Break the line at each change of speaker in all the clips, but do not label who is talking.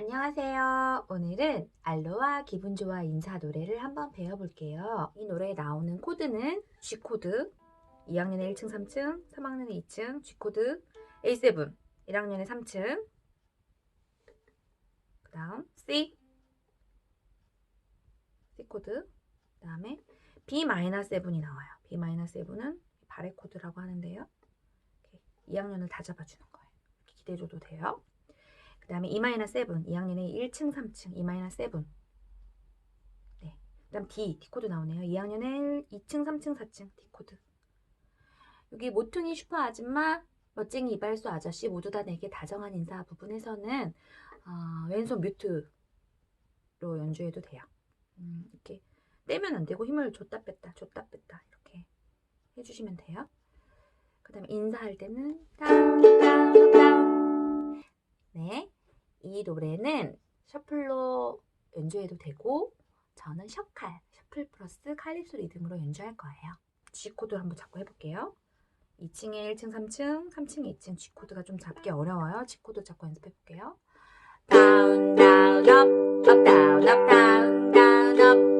안녕하세요. 오늘은 알로하 기분 좋아 인사 노래를 한번 배워볼게요. 이 노래에 나오는 코드는 G코드, 2학년의 1층, 3층, 3학년의 2층, G코드, A7, 1학년의 3층, 그 다음 C, C코드, 그 다음에 B-7이 나와요. B-7은 바레 코드라고 하는데요. 이렇게 2학년을 다 잡아주는 거예요. 이렇게 기대줘도 돼요. 그 다음에 E-7, 2학년의 1층, 3층, E-7. 네. 그 다음 D, D코드 나오네요. 2학년의 2층, 3층, 4층, D코드. 여기 모퉁이 슈퍼 아줌마, 멋쟁이 이발소 아저씨 모두 다 내게 다정한 인사 부분에서는 어, 왼손 뮤트로 연주해도 돼요. 음, 이렇게 떼면 안 되고 힘을 줬다 뺐다, 줬다 뺐다 이렇게 해주시면 돼요. 그 다음에 인사할 때는. 네. 이 노래는 셔플로 연주해도 되고 저는 셔칼, 셔플 플러스 칼립소 리듬으로 연주할 거예요. G 코드 한번 잡고 해볼게요. 2층에 1층, 3층, 3층에 2층 G 코드가 좀 잡기 어려워요. G 코드 잡고 연습해 볼게요. Down, down, up, up, down, up, down, down, up, up, down,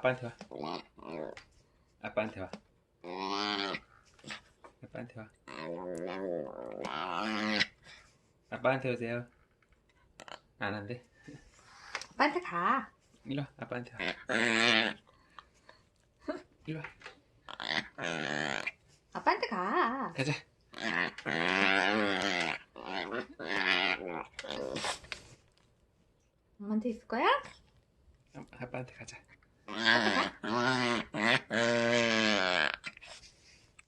아빠한테 와. 아빠한테 와. 아빠한테 와. 아빠한테 오세요. 안 한대?
아빠한테 가.
이리 와. 아빠한테 와. 이리 와.
아빠한테 가.
가자.
엄마한테 있을 거야?
아빠한테 가자
はあはあはあ。